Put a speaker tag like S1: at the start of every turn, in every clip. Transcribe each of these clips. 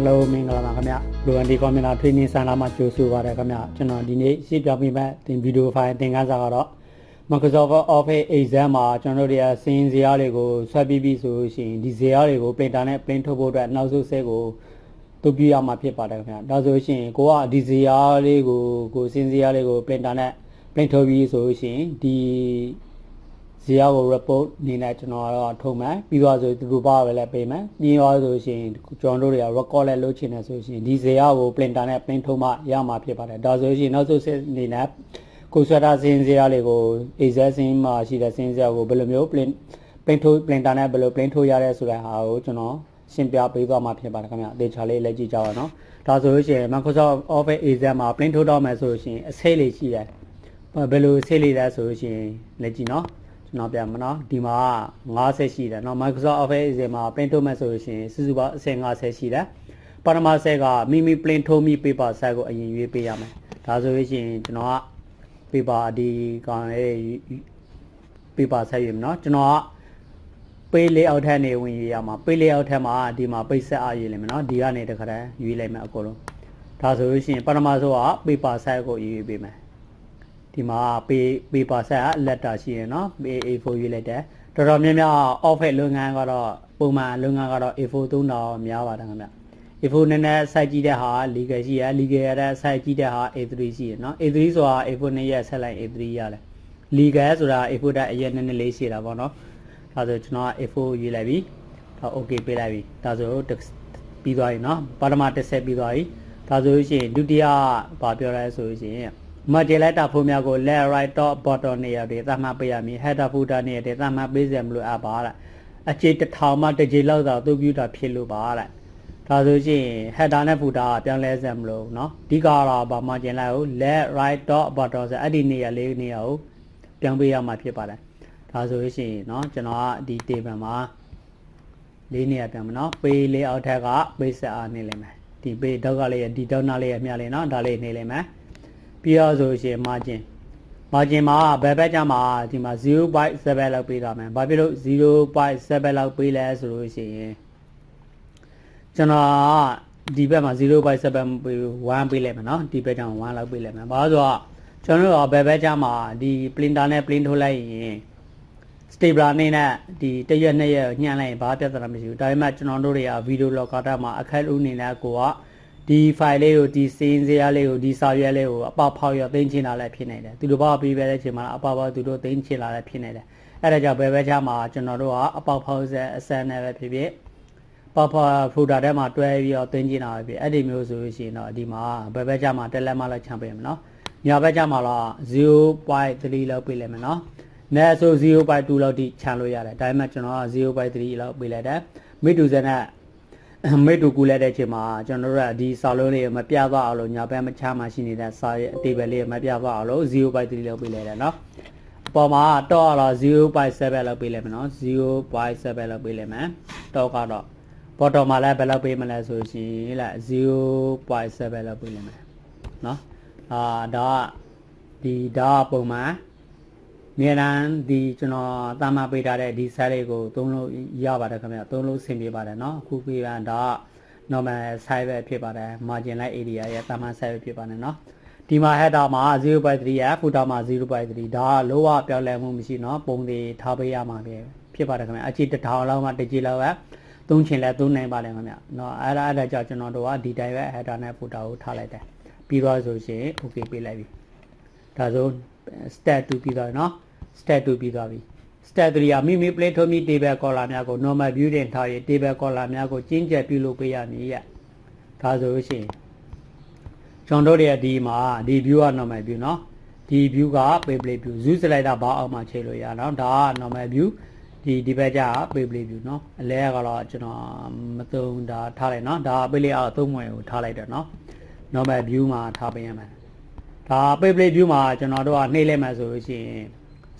S1: အားလုံးမင်္ဂလာပါခင်ဗျလူဝန်ဒီကွန်ပျူတာ training center မှာကြိုဆိုပါရခင်ဗျကျွန်တော်ဒီနေ့ရှင်းပြပေးမယ့်သင်ဗီဒီယိုဖိုင်သင်ခန်းစာကတော့ Microsoft Office exam မှာကျွန်တော်တို့တွေကစင်စရာတွေကိုဆွဲပြီးပြီဆိုလို့ရှိရင်ဒီဇရာတွေကို printer နဲ့ print ထုတ်ဖို့အတွက်နောက်ဆုံးဆဲကိုတူပြရမှာဖြစ်ပါတယ်ခင်ဗျဒါဆိုရှင်ကိုကဒီဇရာလေးကိုကိုစင်စရာလေးကို printer နဲ့ print ထုတ်ပြီးဆိုလို့ရှိရင်ဒီ ဇီယာကို report အနေနဲ့ကျွန်တော်ကတော့ထုံမယ်ပြီးတော့ဆိုသူတို့ဘာပဲလဲပေးမယ်ပြီးတော့ဆိုရှင်ကျွန်တော်တို့တွေက record လဲလုပ်ချင်တယ်ဆိုရှင်ဒီဇီယာကို printer နဲ့ print ထုတ်မှရမှာဖြစ်ပါတယ်ဒါဆိုရှင်နောက်ဆုံးစစ်အနေနဲ့ကိုဆွဲတာစင်းဇီယာလေးကို exact စင်းမှာရှိတဲ့စင်းဇီယာကိုဘယ်လိုမျိုး print print ထုတ် printer နဲ့ဘယ်လို print ထုတ်ရတဲ့ဆိုတဲ့ဟာကိုကျွန်တော်ရှင်းပြပေးသွားမှာဖြစ်ပါတယ်ခင်ဗျအသေးချာလေးလက်ကြည့်ကြပါနော်ဒါဆိုလို့ရှိရင် Microsoft Office exam မှာ print ထုတ်တော့မယ်ဆိုလို့ရှိရင်အစိတ်လေးရှိတယ်ဘယ်လိုစိတ်လေးလဲဆိုလို့ရှိရင်လက်ကြည့်နော်ကျွ နော်ပြန်မနော်ဒီမှာ50ရှိတယ်နော် Microsoft Office အစီမှာ print ထုတ်မဲ့ဆိုလို့ရှိရင်စုစုပေါင်းအစီ50ရှိတယ်ပထမဆက်ကမိမိ print ထုတ်မိ paper size ကိုအရင်ရွေးပေးရမယ်ဒါဆိုလို့ရှိရင်ကျွန်တော်က paper ဒီကောင်ရဲ့ paper size ရွေးမယ်နော်ကျွန်တော်က page layout ထက်နေဝင်ရွေးရမှာ page layout ထက်မှာဒီမှာ page set အရွေးလိမ့်မယ်နော်ဒီကနေတခါတည်းရွေးလိုက်မယ်အကုန်လုံးဒါဆိုလို့ရှိရင်ပထမဆုံးက paper size ကိုရွေးပေးမယ် ဒီမှာ paper set အလက်တာရှိရနော် A4 ရွေးလိုက်တယ်တော်တော်များများ office လုပ်ငန်းကတော့ပုံမှန်လုပ်ငန်းကတော့ A4 3000များပါတယ်ခင်ဗျ A4 နည်းနည်း site ကြည့်တဲ့ဟာ legal ရှိရ legal ရတဲ့ site ကြည့်တဲ့ဟာ A3 ရှိရနော် A3 ဆိုတာ A4 နဲ့ရဆက်လိုက် A3 ရတယ် legal ဆိုတာ A4 တက်အရင်နည်းနည်းလေးရှိတာပေါ့နော်ဒါဆိုကျွန်တော် A4 ရွေးလိုက်ပြီဒါ okay ပေးလိုက်ပြီဒါဆိုပြီးသွားပြီနော်ပထမတစ်ဆက်ပြီးသွားပြီဒါဆိုလို့ရှိရင်ဒုတိယဘာပြောရဲဆိုလို့ရှိရင် modulator ဖုန်းများကို left right top bottom နေရာတွေသတ်မှတ်ပေးရမည် header footer နေရာတွေသတ်မှတ်ပေးစရာမလိုအပ်ပါလားအခြေတစ်ထောင်မှတစ်ကြေလောက်သာအသုံးပြုတာဖြစ်လို့ပါလားဒါဆိုရှင် header နဲ့ footer ကပြောင်းလဲစရာမလိုเนาะအဓိကတော့ဗာမှကျင်လိုက်ကို left right top bottom ဆိုအဲ့ဒီနေရာလေးနေရာကိုပြောင်းပေးရမှာဖြစ်ပါတယ်ဒါဆိုရှင်เนาะကျွန်တော်ကဒီ table မှာလေးနေရာပြန်မเนาะပေးလေးအောက်ထက်ကပေးဆက်အားနေလိမ့်မယ်ဒီပေးဒေါက်ကလေးဒီဒေါက်နာလေးရမြလေးเนาะဒါလေးနေလိမ့်မယ် ပြီးတော့ဆိုရှင် margin margin မှာဘယ်ဘက်ကျမှဒီမှာ0.7လောက်ပေးတာမယ်ဘာဖြစ်လို့0.7လောက်ပေးလဲဆိုလို့ရှိရင်ကျွန်တော်ဒီဘက်မှာ0.7ပေး1ပေးလိုက်မယ်နော်ဒီဘက်ကျမှ1လောက်ပေးလိုက်မယ်ဘာလို့ဆိုတော့ကျွန်တော်တို့ဘယ်ဘက်ကျမှဒီ printer နဲ့ print ထုတ်လိုက်ရင် stapler နဲ့ဒီတရက်နှစ်ရက်ညှန့်လိုက်ရင်ဘာပြဿနာမရှိဘူးဒါပေမဲ့ကျွန်တော်တို့တွေက video logger မှာအခက်လို့နေတဲ့ကိုက ဒီ file လေးကိုဒီစင်းစရာလေးကိုဒီစာရွက်လေးကိုအပဖောက်ရသိမ်းချင်တာလည်းဖြစ်နေတယ်သူတို့ဘာပြီးပဲတဲ့အချိန်မှာအပဖောက်သူတို့သိမ်းချင်လာလည်းဖြစ်နေတယ်အဲ့ဒါကြောင့်ဘယ်ဘက်ချမှာကျွန်တော်တို့ကအပေါက်ဖောက်ဆက်အစမ်းနဲ့ပဲဖြစ်ဖြစ်ပေါက်ဖောက်ဖိုတာထဲမှာတွဲပြီးတော့သိမ်းချင်တာပဲဖြစ်အဲ့ဒီမျိုးဆိုလို့ရှိရင်တော့ဒီမှာဘယ်ဘက်ချမှာတက်လက်မှလည်းချန်ပေးမယ်နော်ညာဘက်ချမှာတော့0.3လောက်ပေးလိုက်မယ်နော်နဲဆို0.2လောက်ထိခြံလို့ရတယ်ဒါပေမဲ့ကျွန်တော်က0.3လောက်ပေးလိုက်တယ်မိတူစက်နဲ့ မိတူကူလိုက်တဲ့အချိန်မှာကျွန်တော်တို့ကဒီစာလုံးလေးမပြသွားအောင်လို့ညာဘက်မချမှာရှိနေတဲ့စာရဲ့အတေဘယ်လေးမပြသွားအောင်လို့0.3လောက်ပေးလိုက်တယ်နော်အပေါ်မှာတော့တော့0.7လောက်ပေးလိုက်မယ်နော်0.7လောက်ပေးလိုက်မယ်တော့ကတော့ဘော်တော်မှာလည်းဘယ်လောက်ပေးမလဲဆိုရှင်လား0.7လောက်ပေးလိုက်မယ်နော်အာဒါကဒီဒါကပုံမှန် မြေတန်းဒီကျွန်တော်တာမပေးထားတဲ့ဒီ size လေးကိုသုံးလို့ရပါတယ်ခင်ဗျသုံးလို့ဆင်ပြေပါတယ်เนาะအခုပြရဒါက normal size ပဲဖြစ်ပါတယ် margin line area ရဲ့တာမ size ပဲဖြစ်ပါတယ်เนาะဒီမှာ header မှာ0.3ရ footer မှာ0.3ဒါကလောကပြောင်းလဲမှုမရှိเนาะပုံတွေထားပေးရမှာပဲဖြစ်ပါတယ်ခင်ဗျအခြေတစ်ထောင်လောက်မှတစ်ကြိလောက်ပဲသုံးချင်လဲသုံးနိုင်ပါတယ်ခင်ဗျเนาะအဲ့ဒါအဲ့ဒါကြောင့်ကျွန်တော်တို့ကဒီတိုင်းပဲ header နဲ့ footer ကိုထားလိုက်တယ်ပြီးတော့ဆိုရှင် okay ပေးလိုက်ပြီဒါဆို stat 2ပြီးတော့เนาะ stat 2ပြီးသွားပြီ stat 3ကမိမိ plate ထုံးမိ table column များကို normal view တင်ထားရင် table column များကိုကျင်းကျက်ပြုလုပ်ပေးရမည်ရဒါဆိုလို့ရှိရင်ကျွန်တော်တို့ရဲ့ဒီမှာဒီ view က normal view เนาะဒီ view က page view zoom slider ဘာအောင်မှချိန်လို့ရအောင်ဒါက normal view ဒီဒီဘက်ကျ page view เนาะအလဲကတော့ကျွန်တော်မသုံးဒါထားလိုက်เนาะဒါ page layout အသုံးဝင်ကိုထားလိုက်တယ်เนาะ normal view မှာထားပေးရမယ် ဒါ page view မှာကျွန်တော်တို့ကနှိမ့်လိုက်မှဆိုလို့ရှိရင်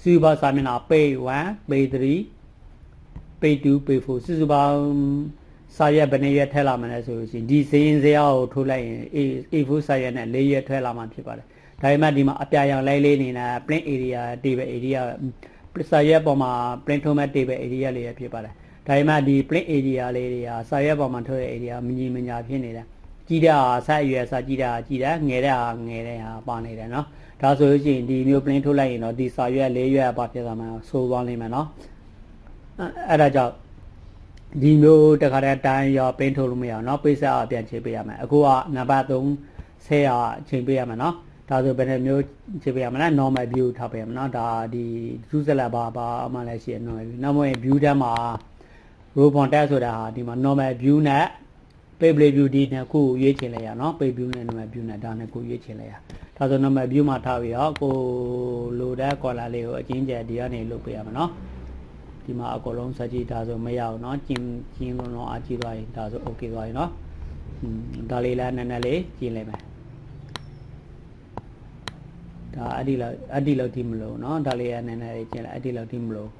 S1: စုစုပေါင်းစာမျက်နှာ page 1 page 3 page 2 page 4စုစုပေါင်းစာရွက်ဘယ်နှရွက်ထည့်လာမလဲဆိုလို့ရှိရင်ဒီစရင်စရာကိုထိုးလိုက်ရင် A4 စာရွက်နဲ့၄ရွက်ထည့်လာမှဖြစ်ပါတယ်ဒါပေမဲ့ဒီမှာအပြာရောင်လိုက်လေးနေနဲ့ plain area table area စာရွက်ပေါ်မှာ plain ထုံးမဲ့ table area လေးရဖြစ်ပါတယ်ဒါဒါပေမဲ့ဒီ plain area လေးတွေကစာရွက်ပေါ်မှာထုတ်တဲ့ area မညီမညာဖြစ်နေတယ် ကြီးတဲ့ဟာဆက်အရွယ်စာကြီးတဲ့ဟာကြီးတယ်ငယ်တဲ့ဟာငယ်တဲ့ဟာပါနေတယ်နော်ဒါဆိုလို့ရှိရင်ဒီမျိုး plain ထုတ်လိုက်ရင်တော့ဒီစာရွက်၄ရွက်ပါဖြစ်သွားမှာဆိုသွားလိမ့်မယ်နော်အဲ့အဲ့ဒါကြောင့်ဒီမျိုးတခါတည်းတိုင်းရော plain ထုတ်လို့မရအောင်နော်ပိတ်ဆက်အပြန်ချိန်ပေးရမယ်အခုကနံပါတ်3ဆဲရချိန်ပေးရမယ်နော်ဒါဆိုဘယ်နှမျိုးချိန်ပေးရမလဲ normal view ထားပေးရမယ်နော်ဒါဒီဒုစလက်ပါပါအမှလည်းရှိရ normal view နောက်မှရင် view တန်းမှာ row contact ဆိုတာဟာဒီမှာ normal view နဲ့ page play view ဒီနဲ့ကိုရွေးချယ်လိုက်ရနော် page view နဲ့ number view နဲ့ဒါနဲ့ကိုရွေးချယ်လိုက်ရဒါဆို number view မှာထားပြီးတော့ကိုလိုတဲ့ color လေးကိုအချင်းကျယ်ဒီကနေလုတ်ပေးရမှာနော်ဒီမှာအကုန်လုံးစကြည့်ဒါဆိုမရအောင်နော်ကျင်းကျင်းလုံးတော့အကြည့်သွားရင်ဒါဆို okay သွားရင်နော်ဒါလေးလားနည်းနည်းလေးကျင်းလိုက်မယ်ဒါအဲ့ဒီလောက်အဲ့ဒီလောက်ဒီမလို့နော်ဒါလေးကနည်းနည်းလေးကျင်းလိုက်အဲ့ဒီလောက်ဒီမလို့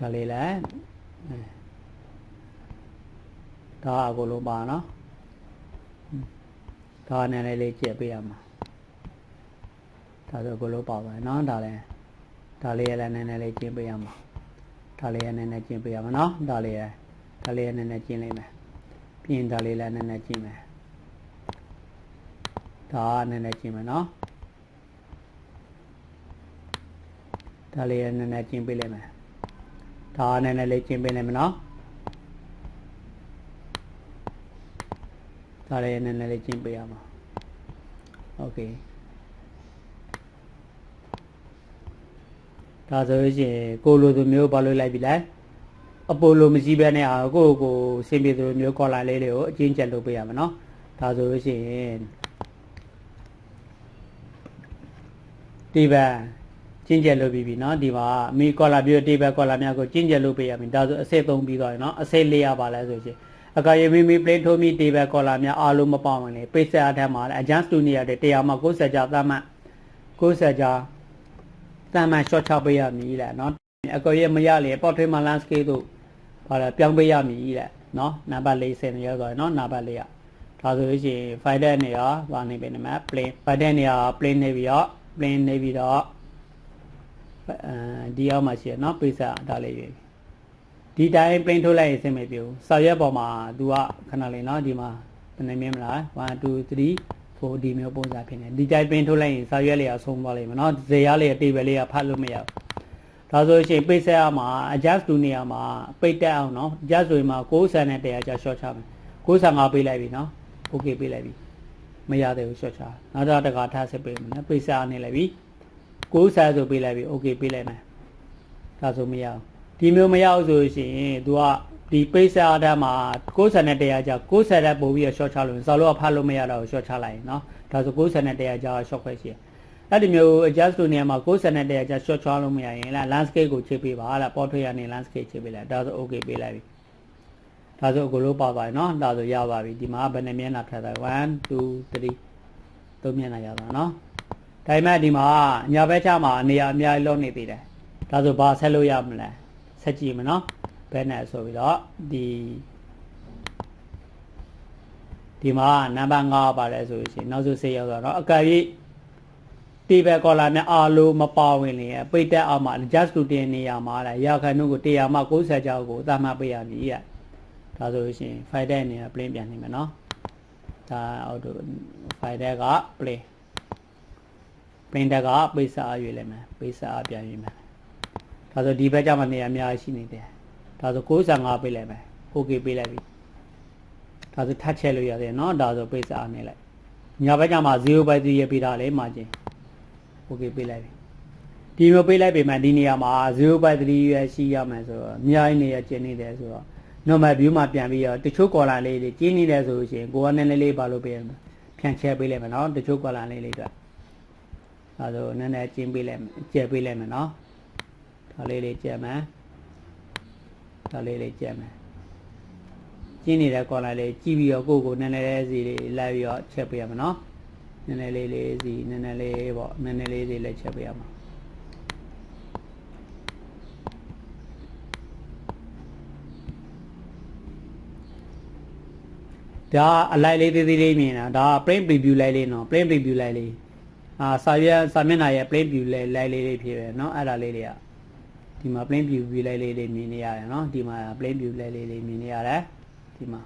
S1: ဒါလေးလား ဒါအကုန်လုံးပါနော်ဒါနည်းနည်းလေးကျက်ပေးရမှာဒါဆိုအကုန်လုံးပါပါနော်ဒါလည်းဒါလေးလည်းနည်းနည်းလေးကျင်းပေးရမှာဒါလေးလည်းနည်းနည်းကျင်းပေးရမှာနော်ဒါလေးလည်းဒါလေးလည်းနည်းနည်းကျင်းလိုက်မယ်ပြီးရင်ဒါလေးလည်းနည်းနည်းကျင်းမယ်ဒါကနည်းနည်းကျင်းမယ်နော်ဒါလေးလည်းနည်းနည်းကျင်းပေးလိုက်မယ်ဒါကနည်းနည်းလေးကျင်းပေးလိုက်မယ်နော် ဒါလေးနည်းနည်းလေးကျင်းပေးရမှာโอเคဒါဆိုလို့ရှိရင်ကိုလိုသူမျိုးဘာလို့လိုက်ပြီလဲအပိုလိုမရှိဘဲနဲ့အာကိုကိုစင်ပြေသူမျိုးကော်လာလေးတွေကိုအချင်းချက်လုပ်ပေးရမှာเนาะဒါဆိုလို့ရှိရင်ဒီဘက်ချင်းကျက်လုပ်ပြီးပြီเนาะဒီမှာအမီကော်လာပြီးတေးဘက်ကော်လာများကိုချင်းကျက်လုပ်ပေးရမယ်ဒါဆိုအစိတ်သုံးပြီးသွားပြီเนาะအစိတ်လေးရပါလဲဆိုရှင် အကာယေမီမီပလင်းထိုးမီတေဘက်ကော်လာများအားလုံးမပေါဝင်နေပိတ်ဆက်အထက်မှာလည်းအဂျန်စတူနီယာတွေတရားမှာ90ကြာသတ်မှတ်90ကြာသတ်မှတ် short ချပေးရမည်လေနော်အကာယေမရလေပေါ့ထွေးမှာ landscape တို့ဟာလည်းပြောင်းပေးရမည်လေနော်နံပါတ်၄စင်ရဆိုရင်နော်နံပါတ်၄ကဒါဆိုလို့ရှိရင် fighter နေရပါနေပြီနမ plane fighter နေရ plane နေပြီးတော့ plane နေပြီးတော့အဲဒီအောက်မှာရှိရနော်ပိတ်ဆက်ဒါလေးရွေး ဒီတိုင်း plain ထုတ်လိုက်ရင်စိတ်မပြေဘူးဆောက်ရက်ပေါ်မှာ तू ကခဏလေးနော်ဒီမှာဘယ်နှမြင်မလား1 2 3 4ဒီမျိုးပုံစံဖြစ်နေဒီတိုင်း plain ထုတ်လိုက်ရင်ဆောက်ရက်လေးကဆုံးသွားလိမ့်မယ်နော်ဇေရလေးက table လေးကဖတ်လို့မရဘူးဒါဆိုရှင်ပိတ်ဆက်ရမှာ adjust တူနေရမှာပိတ်တက်အောင်နော် adjust ဆိုရင်မှာ90ဆန်နဲ့100ကျ short ချမယ်95ပေးလိုက်ပြီနော် okay ပေးလိုက်ပြီမရသေးဘူး short ချနောက်တော့တခါထပ်ဆက်ပေးမယ်နော်ပိတ်ဆက်အနေလိုက်ပြီ90ဆန်ဆိုပေးလိုက်ပြီ okay ပေးလိုက်မယ်ဒါဆိုမရဘူး ဒီမျိုးမရောက်ဆိုရှင် तू ကဒီပိတ်စာဓာတ်မှာ90နဲ့100ကြာ90ဓာတ်ပို့ပြီးတော့ short ချလို့ဇာလို့ကဖတ်လို့မရတော့ short ချလိုက်နော်ဒါဆို90နဲ့100ကြာ short ခွဲရှိအဲ့ဒီမျိုး adjust လုပ်နေမှာ90နဲ့100ကြာ short ချလို့မရရင်လား landscape ကိုချိန်ပေးပါလား portrait ရနေ landscape ချိန်ပေးလိုက်ဒါဆို okay ပေးလိုက်ပြီဒါဆိုအကုန်လုံးပါပါနော်ဒါဆိုရပါပြီဒီမှာဘယ်နှမျက်နှာထပ်တာ1 2 3သုံးမျက်နှာရတာနော်ဒါပေမဲ့ဒီမှာညာဘက်ခြားမှာအနေအများကြီးလုံးနေသေးတယ်ဒါဆိုဘာဆက်လို့ရမလဲ ဆက်ကြည့်မနော်ဘယ်နဲ့ဆိုပြီးတော့ဒီဒီမှာနံပါတ်5ပါတယ်ဆိုရှင်နောက်ဆုံးဆေးရောက်တော့အကယ်၍တီဘက်ကောလာများအားလုံးမပါဝင်လေပိတ်တက်အောင်မှာ just to တင်နေရမှာလားရခိုင်တို့ကို100မှ90ကျောက်ကိုသတ်မှတ်ပေးရမည်ရဒါဆိုလို့ရှိရင် file တဲ့နေရာ plane ပြန်နေမယ်နော်ဒါ auto file တဲ့က plane plane တက်ကပိတ်စာအရွေးလိုက်မယ်ပိတ်စာအပြန်ရွေးမယ် ဒါဆိုဒီဘက်ကျမှနေရာအများကြီးရှိနေတယ်ဒါဆို65ပေးလိုက်မယ် okay ပေးလိုက်ပြီဒါဆိုထပ်ချက်လို့ရတယ်เนาะဒါဆိုပိတ်စာအနေလိုက်ညာဘက်ကျမှ0 by 3ရပေးတာလေမှာချင်း okay ပေးလိုက်ပြီဒီမျိုးပေးလိုက်ပေမဲ့ဒီနေရာမှာ0 by 3ရရှိရမယ်ဆိုတော့အများကြီးနေရာကျင်းနေတယ်ဆိုတော့ normal view မှာပြန်ပြီးတော့တချို့ column လေးတွေကျင်းနေတယ်ဆိုလို့ရှိရင်ကိုကနည်းနည်းလေးပါလို့ပေးရမယ်ဖြန့်ချက်ပေးလိုက်မယ်เนาะတချို့ column လေးလေးတွေအဲဒါနည်းနည်းကျင်းပေးလိုက်မယ်ကျက်ပေးလိုက်မယ်เนาะ ဒါလေးလေးကြက်မယ်ဒါလေးလေးကြက်မယ်ကျင်းနေတဲ့ကော်လာလေးကြည့်ပြီးတော့ကိုယ့်ကိုနည်းနည်းလေးစီလေးလိုက်ပြီးတော့ချက်ပေးရမှာနော်နည်းနည်းလေးလေးစီနည်းနည်းလေးပေါ့နည်းနည်းလေးစီလည်းချက်ပေးရမှာဒါအလိုက်လေးသေးသေးလေးမြင်တာဒါက print preview လိုက်လေးနော် print preview လိုက်လေးအာစာရွက်စာမျက်နှာရဲ့ print preview လိုက်လေးလေးဖြစ်ပဲနော်အဲ့ဒါလေးတွေက ဒီမှာ plain view view လိုက်လေးလေးမြင်နေရတယ်နော်ဒီမှာ plain view လိုက်လေးလေးမြင်နေရတယ်ဒီမှာ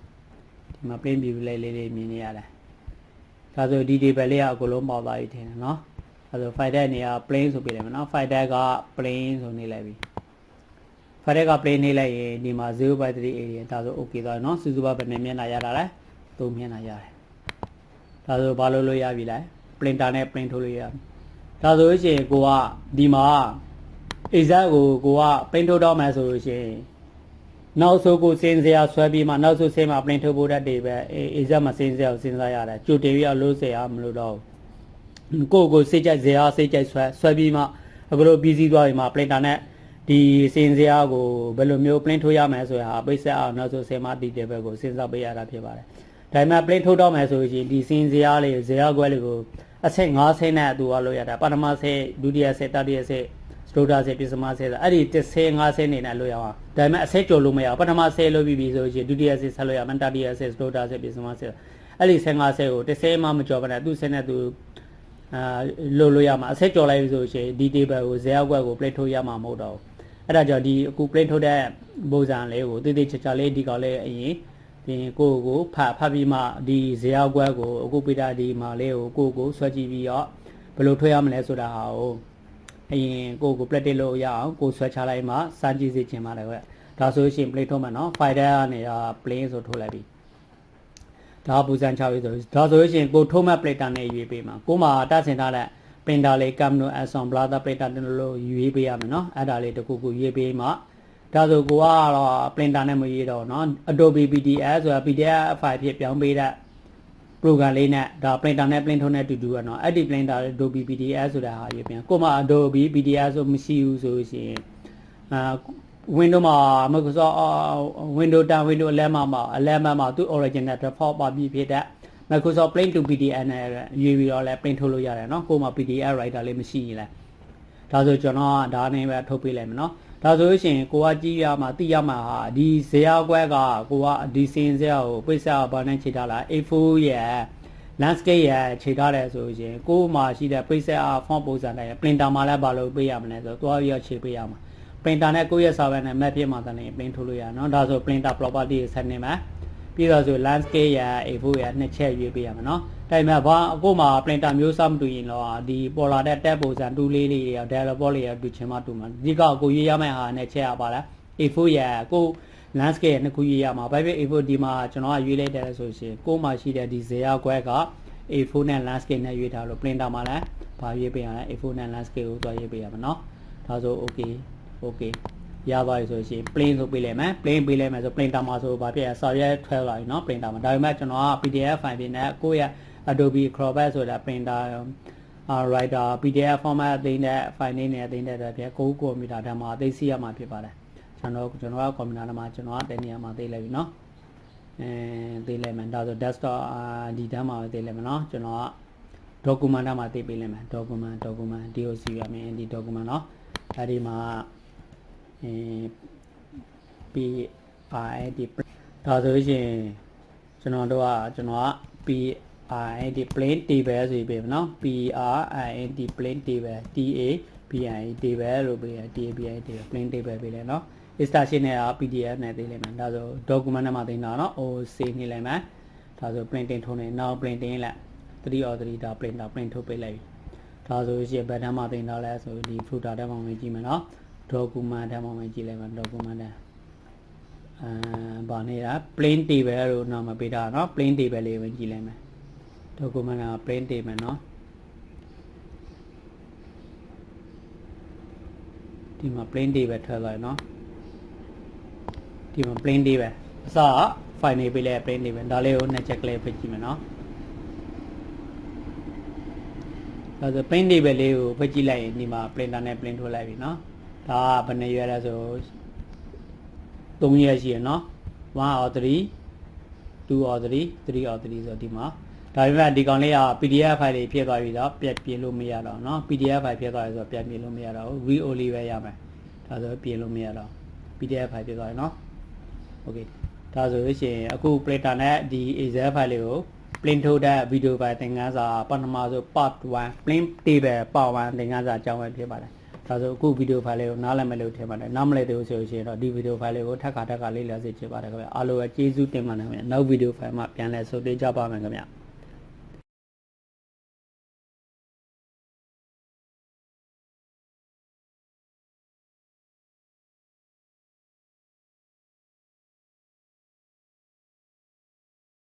S1: ဒီမှာ plain view လိုက်လေးလေးမြင်နေရတယ်ဒါဆိုဒီ table လေးကအကုန်လုံးပေါက်သွားပြီထင်တယ်နော်အဲဆို file တဲ့နေရာ plain ဆိုပြလိုက်မယ်နော် file တဲ့က plain ဆိုနေလိုက်ပြီ file တဲ့က plain နေလိုက်ရင်ဒီမှာ0/3 area ဒါဆို okay သွားပြီနော်စုစုပေါင်းဘယ်နှမျက်နှာရတာလဲ3မျက်နှာရတယ်ဒါဆိုဘာလို့လို့ရပြီလဲ printer နဲ့ print ထုတ်လို့ရပြီဒါဆိုလို့ရှိရင်ကိုကဒီမှာ exact ကိုကိုက print ထုတ်တော့မယ်ဆိုလို့ရှိရင်နောက်ဆိုကိုစင်စရာဆွဲပြီးမှနောက်ဆိုစင်မှာ print ထုတ်ဖို့တတ်တယ်ပဲအဲ exact မှာစင်စရာကိုစဉ်းစားရတယ်ကြိုတင်ပြီးတော့လို့စရာမလို့တော့ဘူးကိုယ့်ကိုစိတ်ကြိုက်စရာစိတ်ကြိုက်ဆွဲဆွဲပြီးမှအခုလိုပြီးစီးသွားပြီမှ printer နဲ့ဒီစင်စရာကိုဘယ်လိုမျိုး print ထုတ်ရမယ်ဆိုတာပိတ်ဆက်အောင်နောက်ဆိုစင်မှာတည်တယ်ဘက်ကိုစဉ်းစားပေးရတာဖြစ်ပါတယ်ဒါပေမဲ့ print ထုတ်တော့မယ်ဆိုရင်ဒီစင်စရာလေးဇရာခွဲလေးကိုအဆင့်5ဆင့်နဲ့သူကလို့ရတာပထမဆင့်ဒုတိယဆင့်တတိယဆင့် စတိုဒါဆင့်ပစ္စမဆင့်အဲ့ဒီတစ်ဆင့်5ဆင့်နေနဲ့လို့ရအောင်ဒါပေမဲ့အဆင့်ကျော်လို့မရအောင်ပထမဆင့်လို့ပြီးပြီဆိုရင်ဒုတိယဆင့်ဆက်လို့ရမယ်တတိယဆင့်စတိုဒါဆင့်ပစ္စမဆင့်အဲ့ဒီဆင့်5ဆင့်ကိုတစ်ဆင့်မှမကျော်ပါနဲ့သူ့ဆင့်နဲ့သူအာလို့လို့ရမှာအဆင့်ကျော်လိုက်ပြီဆိုရင်ဒီ table ကိုဇရာခွဲကို plate ထုတ်ရမှာမဟုတ်တော့ဘူးအဲ့ဒါကြောင့်ဒီအခု plate ထုတ်တဲ့ပုံစံလေးကိုတိတိကျကျလေးဒီကောင်လေးအရင်ဒီကိုကိုဖတ်ဖတ်ပြီးမှဒီဇရာခွဲကိုအခုပိတာဒီမှာလေးကိုကိုကိုဆွဲကြည့်ပြီးတော့ဘယ်လိုထွက်ရမလဲဆိုတာဟာကို အရင်ကိုကို plate လို့ရအောင်ကိုဆွဲချလိုက်မှစမ်းကြည့်စေချင်ပါတယ်ကွဒါဆိုရှင် plate ထုတ်မယ်နော် file ကနေ plain ဆိုထုတ်လိုက်ပြီဒါပူစံချပြီးဆိုဒါဆိုရှင်ကိုထုံးမဲ့ plate နဲ့ရွေးပေးမှာကိုမှာတတ်ဆင်ထားတဲ့ printer လေး Camno Asom Blader printer တင်လို့ရွေးပေးရမယ်နော်အဲ့ဒါလေးတခုခုရွေးပေးမှဒါဆိုကိုကတော့ printer နဲ့မရွေးတော့နော် Adobe PDF ဆိုတာ PDF file ဖြစ်ပြောင်းပေးတဲ့ program လေးနဲ့ဒါ printer နဲ့ print ထုတ်နဲ့တူတူရနော်အဲ့ဒီ printer Adobe PDF ဆိုတာဟာရွေးပြန်ကိုမှ Adobe PDF ဆိုမရှိဘူးဆိုရှင်အာ Windows မှာ Microsoft Windows 10 Windows 11မှာမှာ11မှာသူ original default ပါပြီးဖြစ်တဲ့ Microsoft Print to PDF နဲ့ရွေးပြီးတော့လည်း print ထုတ်လို့ရတယ်เนาะကိုယ်မှာ PDF writer လေးမရှိရင်လည်းဒါဆိုကျွန်တော်ကဒါနဲ့ပဲထုတ်ပေးလိုက်မယ်เนาะ ဒါဆိုလို့ရှိရင်ကိုကကြည့်ရမှာသိရမှာဟာဒီဇေယျကွက်ကကိုကဒီစင်ဇေယျကိုပိတ်စာဘာနဲ့ခြေထားလား A4 ရဲ့ landscape ရဲ့ခြေထားတယ်ဆိုရင်ကိုမှရှိတဲ့ပိတ်စာ font ပုံစံနဲ့ printer မှာလည်းဘာလို့ပေးရမလဲဆိုတော့တွားပြီးတော့ခြေပေးရမှာ printer နဲ့ကိုယ့်ရဲ့ server နဲ့ map ပြမှာတန်းနေ print ထုတ်လို့ရနော်ဒါဆို printer property ကိုဆက်နေမှာပြီးတော့ဆို landscape ရဲ့ A4 ရဲ့နှစ်ချက်ရွေးပေးရမှာနော် ဒါပေမဲ့ဘာအခုမှ printer မျိုးစားမတူရင်တော့ဒီပေါ်လာတဲ့ tab ပုံစံတူလေးလေးတွေရော dialog လေးရောတူချင်မှတူမှာဒီကကိုရွေးရမယ့်ဟာနဲ့ချက်ရပါလား A4 ရကို landscape နှစ်ခုရွေးရမှာဘာဖြစ် A4 ဒီမှာကျွန်တော်ကရွေးလိုက်တယ်ဆိုရှင်ကိုမှရှိတဲ့ဒီဇေယျခွဲက A4 နဲ့ landscape နဲ့ရွေးထားလို့ printer မှာလည်းဘာရွေးပေးရလဲ A4 နဲ့ landscape ကိုသွားရွေးပေးရမှာเนาะဒါဆို okay okay ရသွားပြီဆိုရှင် plain ဆိုပေးလိုက်မယ် plain ပေးလိုက်မယ်ဆို printer မှာဆိုဘာဖြစ်လဲစာရွက်ထွက်လာပြီเนาะ printer မှာဒါပေမဲ့ကျွန်တော်က PDF file တွေနဲ့ကိုယ့်ရဲ့ Adobe Acrobat ဆိုတာ printer အာ writer PDF format အသိတဲ့ file နေနဲ့အသိတဲ့အတွက်ဖြင့်ကိုယ်ကွန်ပျူတာထဲမှာအသိစီရမှာဖြစ်ပါတယ်ကျွန်တော်ကျွန်တော်ကကွန်ပျူတာထဲမှာကျွန်တော်ကတနေရာမှာသိလိုက်ပြီเนาะအဲသိလိုက်မယ်ဒါဆို desktop အာဒီတန်းမှာသိလိုက်မယ်เนาะကျွန်တော်က document ထဲမှာသိပေးလိုက်မယ် document document DOC ရမယ်ဒီ document เนาะအဲဒီမှာအဲ PID ဒါဆိုရင်ကျွန်တော်တို့ကကျွန်တော်က PID plain table ဆိုပြီးပြီနော် PRID plain table TA PI table လို့ပေးတယ် TAPI table plain table ပေးတယ်နော် extension နဲ့ PDF နဲ့သိလိုက်မယ်ဒါဆို document နဲ့မှသိတာနော် OC နေလိုက်မယ်ဒါဆို printing ထုံးနေ now printing လိုက်3 or 3ဒါ printer print ထုတ်ပေးလိုက်ပြီဒါဆိုရင်ဘယ်တန်းမှသိတာလဲဆိုဒီ folder ထဲမှာဝင်ကြည့်မယ်နော် document ထဲမှာဝင်ကြည့်လိုက်မယ် document ထဲအာဘာနေတာ plain table လို့နာမပေးတာเนาะ plain table လေးဝင်ကြည့်လိုက်မယ် document က plain table เนาะဒီမှာ plain table ထွက်လာเนาะဒီမှာ plain table အစက file နေပေးလဲ plain table ဒါလေးကိုနှစ်ချက်ကလေးဖိတ်ကြည့်မယ်เนาะဒါဆို plain table လေးကိုဖိတ်ကြည့်လိုက်ရင်ဒီမှာ printer နဲ့ print ထုတ်လိုက်ပြီเนาะဒါကဘယ်နှစ်ရွယ်လဲဆို3ရက်ရှိရเนาะ1 or 3 2 or 3 3 or 3ဆိုဒီမှာ ဒါပေမဲ့ဒီကောင်လေးက PDF file တွေဖြစ်သွားပြီတော့ပြတ်ပြင်လို့မရတော့เนาะ PDF file ဖြစ်သွားပြီဆိုတော့ပြတ်ပြင်လို့မရတော့ဘူး VO လေးပဲရမယ်ဒါဆိုပြင်လို့မရတော့ PDF file ဖြစ်သွားပြီเนาะ Okay ဒါဆိုလို့ရှိရင်အခု printer နဲ့ဒီ Excel file လေးကို print ထုတ်တဲ့ video file သင်ခန်းစာပထမဆုံး part 1 print table part 1သင်ခန်းစာအကြောင်းပဲဖြစ်ပါတယ် ဒါဆိုအခုဗီဒီယိုဖိုင်လေးကိုနားလည်မယ်လို့ထင်ပါတယ်နားမလည်သေးဘူးဆိုလို့ရှိရင်တော့ဒီဗီဒီယိုဖိုင်လေးကိုထပ်ခါထပ်ခါလေးလည်စေချင်ပါတယ်ခင်ဗျာအားလုံးပဲကျေးဇူးတင်ပါတယ်ခင်ဗျာနောက်ဗီဒီယိုဖိုင်မှာပြန်လည်ဆုံတွေ့ကြပါမယ်ခင်ဗျာ